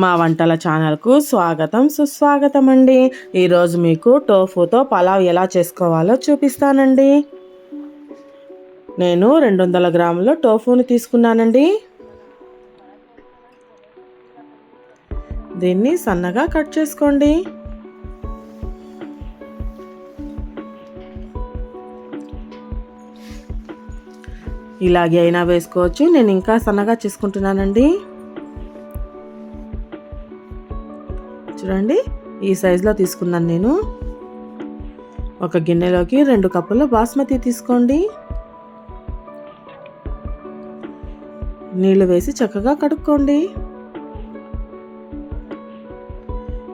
మా వంటల ఛానల్కు స్వాగతం సుస్వాగతం అండి ఈరోజు మీకు టోఫుతో పలావ్ ఎలా చేసుకోవాలో చూపిస్తానండి. నేను రెండు వందల గ్రాముల టోఫుని తీసుకున్నానండి. దీన్ని సన్నగా కట్ చేసుకోండి. ఇలాగే అయినా వేసుకోవచ్చు. నేను ఇంకా సన్నగా చేసుకుంటున్నానండి. చూడండి ఈ సైజులో తీసుకున్నాను నేను. ఒక గిన్నెలోకి రెండు కప్పుల బాస్మతి తీసుకోండి. నీళ్ళు వేసి చక్కగా కడుక్కోండి.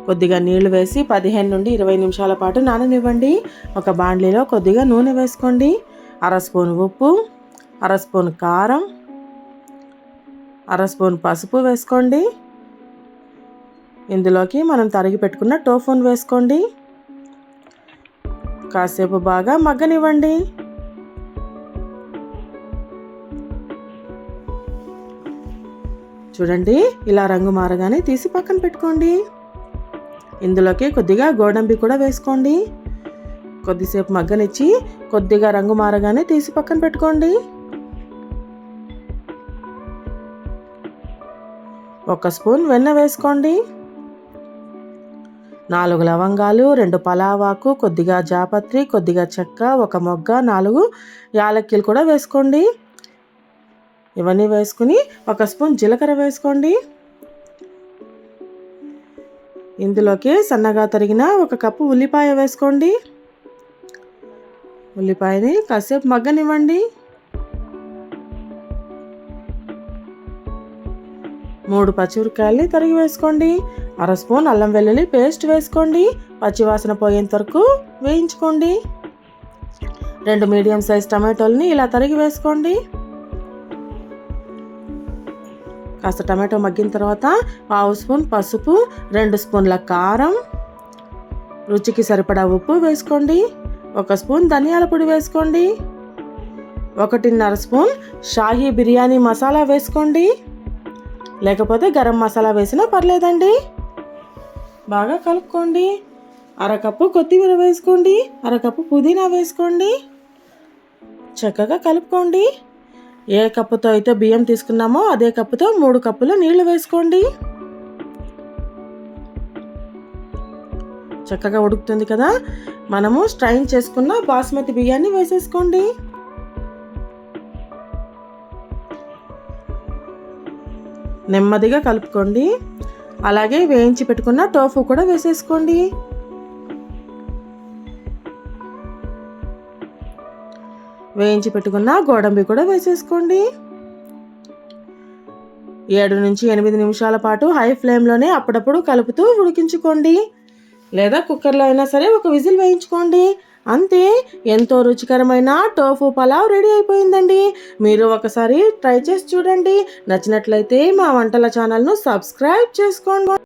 కొద్దిగా నీళ్ళు వేసి పదిహేను నుండి ఇరవై నిమిషాల పాటు నాననివ్వండి. ఒక బాండ్లీలో కొద్దిగా నూనె వేసుకోండి. అర స్పూన్ ఉప్పు అర స్పూన్ కారం అర స్పూన్ పసుపు వేసుకోండి. ఇందులోకి మనం తరిగి పెట్టుకున్న టోఫోన్ వేసుకోండి. కాసేపు బాగా మగ్గనివ్వండి. చూడండి ఇలా రంగు మారగానే తీసి పక్కన పెట్టుకోండి. ఇందులోకి కొద్దిగా గోడంబి కూడా వేసుకోండి. కొద్దిసేపు మగ్గనిచ్చి కొద్దిగా రంగు మారగానే తీసి పక్కన పెట్టుకోండి. ఒక స్పూన్ వెన్న వేసుకోండి. నాలుగు లవంగాలు రెండు పలావాకు కొద్దిగా జాపత్రి కొద్దిగా చెక్క ఒక మొగ్గ నాలుగు యాలక్కీలు కూడా వేసుకోండి. ఇవన్నీ వేసుకుని ఒక స్పూన్ జీలకర్ర వేసుకోండి. ఇందులోకి సన్నగా తరిగిన ఒక కప్పు ఉల్లిపాయ వేసుకోండి. ఉల్లిపాయని కాసేపు మగ్గనివ్వండి. మూడు పచ్చిమిరకాయల్ని తరిగి వేసుకోండి. అర స్పూన్ అల్లం వెల్లుల్లి పేస్ట్ వేసుకోండి. పచ్చివాసన పోయేంత వరకు వేయించుకోండి. రెండు మీడియం సైజ్ టమాటోల్ని ఇలా తరిగి వేసుకోండి. కాస్త టమాటో మగ్గిన తర్వాత పావు స్పూన్ పసుపు రెండు స్పూన్ల కారం. రుచికి సరిపడా ఉప్పు వేసుకోండి. ఒక స్పూన్ ధనియాల పొడి వేసుకోండి. ఒకటిన్నర స్పూన్ షాహీ బిర్యానీ మసాలా వేసుకోండి. లేకపోతే గరం మసాలా వేసినా పర్లేదండి. బాగా కలుపుకోండి. అరకప్పు కొత్తిమీర వేసుకోండి. అరకప్పు పుదీనా వేసుకోండి. చక్కగా కలుపుకోండి. ఏ కప్పుతో అయితే బియ్యం తీసుకున్నామో అదే కప్పుతో మూడు కప్పులు నీళ్ళు వేసుకోండి. చక్కగా ఉడుకుతుంది కదా. మనము స్ట్రైన్ చేసుకున్న బాస్మతి బియ్యాన్ని వేసేసుకోండి. నెమ్మదిగా కలుపుకోండి. అలాగే వేయించి పెట్టుకున్న టోఫు కూడా వేసేసుకోండి. వేయించి పెట్టుకున్న గోడంబి కూడా వేసేసుకోండి. ఏడు నుంచి ఎనిమిది నిమిషాల పాటు హై ఫ్లేమ్లోనే అప్పుడప్పుడు కలుపుతూ ఉడికించుకోండి. లేదా కుక్కర్లో అయినా సరే ఒక విజిల్ వేయించుకోండి. అంతే ఎంతో రుచికరమైన టోఫు పలావ్ రెడీ అయిపోయిందండి. మీరు ఒకసారి ట్రై చేసి చూడండి. నచ్చినట్లయితే మా వంటల ఛానల్ను సబ్స్క్రైబ్ చేసుకోండి.